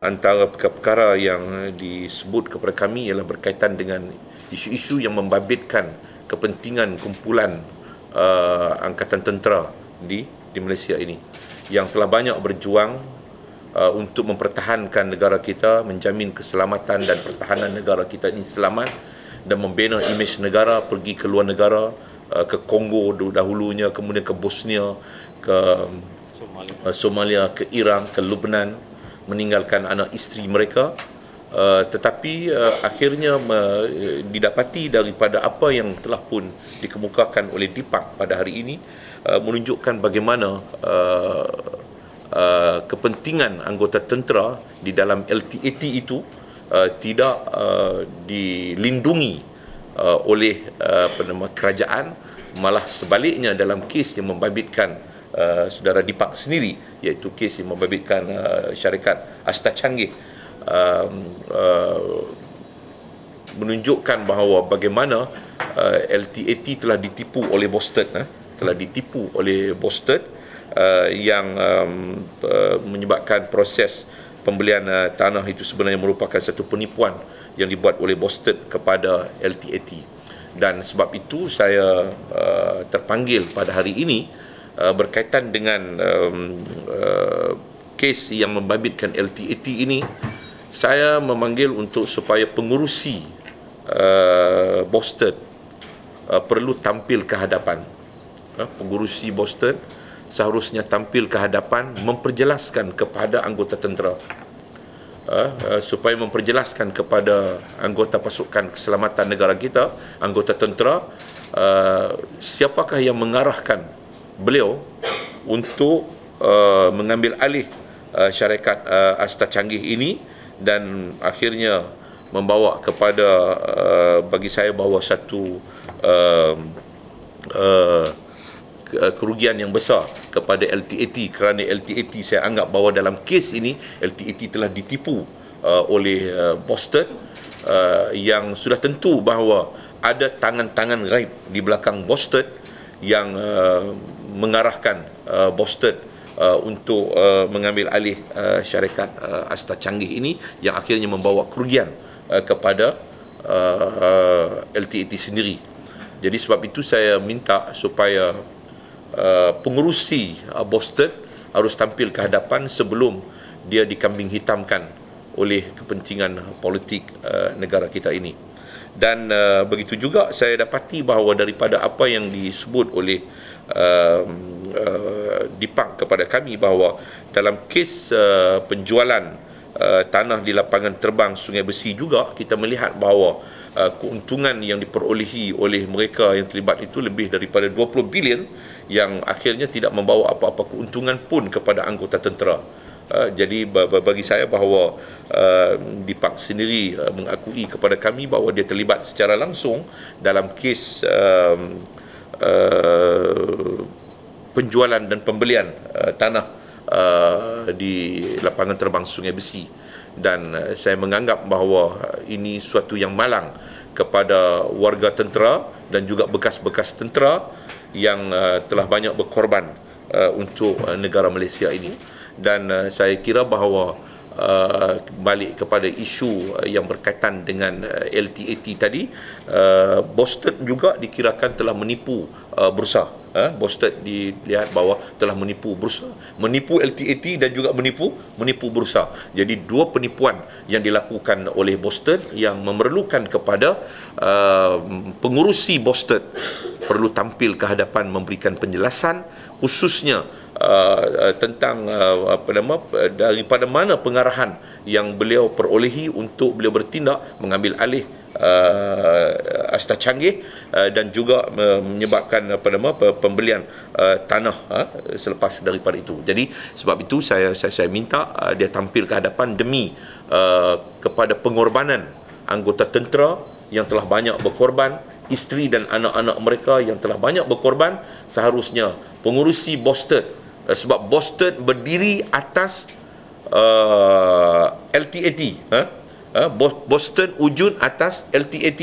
Antara perkara-perkara yang disebut kepada kami ialah berkaitan dengan isu-isu yang membabitkan kepentingan kumpulan uh, angkatan tentera di di Malaysia ini. Yang telah banyak berjuang uh, untuk mempertahankan negara kita, menjamin keselamatan dan pertahanan negara kita ini selamat dan membina imej negara pergi ke luar negara uh, ke Kongo dahulunya kemudian ke Bosnia ke Somalia, uh, Somalia ke Iran ke Lebanon meninggalkan anak isteri mereka uh, tetapi uh, akhirnya uh, didapati daripada apa yang telah pun dikemukakan oleh Dipak pada hari ini uh, menunjukkan bagaimana uh, uh, kepentingan anggota tentera di dalam LTAT itu uh, tidak uh, dilindungi uh, oleh uh, penama kerajaan malah sebaliknya dalam kes yang membabitkan Uh, saudara Dipak sendiri iaitu kes yang membabitkan uh, syarikat Asta Canggih. Um, uh, menunjukkan bahawa bagaimana uh, LTAT telah ditipu oleh Boston uh, telah ditipu oleh Boston uh, yang um, uh, menyebabkan proses pembelian uh, tanah itu sebenarnya merupakan satu penipuan yang dibuat oleh Boston kepada LTAT dan sebab itu saya uh, terpanggil pada hari ini Uh, berkaitan dengan um, uh, kes yang membabitkan LTAT ini saya memanggil untuk supaya pengurusi uh, Boston uh, perlu tampil ke hadapan. Uh, pengurusi Boston seharusnya tampil ke hadapan memperjelaskan kepada anggota tentera. Uh, uh, supaya memperjelaskan kepada anggota pasukan keselamatan negara kita anggota tentera uh, siapakah yang mengarahkan beliau untuk uh, mengambil alih uh, syarikat uh, Asta Canggih ini dan akhirnya membawa kepada uh, bagi saya bahawa satu uh, uh, kerugian yang besar kepada LTAT kerana LTAT saya anggap bahawa dalam kes ini LTAT telah ditipu uh, oleh uh, Boston uh, yang sudah tentu bahawa ada tangan-tangan gaib di belakang Boston yang uh, mengarahkan uh, Boston uh, untuk uh, mengambil alih uh, syarikat uh, Asta Canggih ini yang akhirnya membawa kerugian uh, kepada uh, uh, LTAT sendiri. Jadi sebab itu saya minta supaya uh, pengurusi uh, Boston harus tampil ke hadapan sebelum dia dikambing hitamkan oleh kepentingan politik uh, negara kita ini. Dan uh, begitu juga saya dapati bahawa daripada apa yang disebut oleh uh, uh, Dipak kepada kami bahawa dalam kes uh, penjualan uh, tanah di lapangan terbang Sungai Besi juga kita melihat bahawa uh, keuntungan yang diperolehi oleh mereka yang terlibat itu lebih daripada 20 bilion yang akhirnya tidak membawa apa-apa keuntungan pun kepada anggota tentera. Uh, jadi bagi saya bahawa uh, Dipak sendiri uh, mengakui kepada kami bahawa dia terlibat secara langsung dalam kes uh, uh, penjualan dan pembelian uh, tanah uh, di lapangan terbang Sungai Besi. Dan uh, saya menganggap bahawa ini suatu yang malang kepada warga tentera dan juga bekas-bekas tentera yang uh, telah banyak berkorban uh, untuk uh, negara Malaysia ini dan uh, saya kira bahawa uh, balik kepada isu uh, yang berkaitan dengan uh, LTAT tadi uh, Boston juga dikirakan telah menipu uh, bursa uh, Boston dilihat bahawa telah menipu bursa. Menipu LTAT dan juga menipu menipu bursa. Jadi dua penipuan yang dilakukan oleh Boston yang memerlukan kepada uh, pengurusi Boston perlu tampil ke hadapan memberikan penjelasan khususnya uh, uh, tentang uh, apa nama daripada mana pengarahan yang beliau perolehi untuk beliau bertindak mengambil alih uh, Asta Canggih uh, dan juga uh, menyebabkan apa nama pembelian uh, tanah uh, selepas daripada itu. Jadi sebab itu saya saya, saya minta uh, dia tampil ke hadapan demi uh, kepada pengorbanan anggota tentera yang telah banyak berkorban isteri dan anak-anak mereka yang telah banyak berkorban seharusnya pengurusi Boston uh, sebab Boston berdiri atas uh, LTAT uh, Boston wujud atas LTAT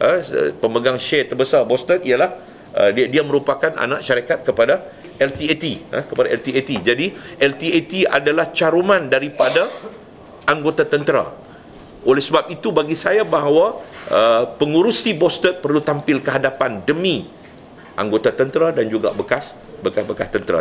uh, pemegang share terbesar Boston ialah uh, dia dia merupakan anak syarikat kepada LTAT uh, kepada LTAT jadi LTAT adalah caruman daripada anggota tentera. Oleh sebab itu bagi saya bahawa uh, pengurusi Bosted perlu tampil ke hadapan demi anggota tentera dan juga bekas bekas-bekas tentera.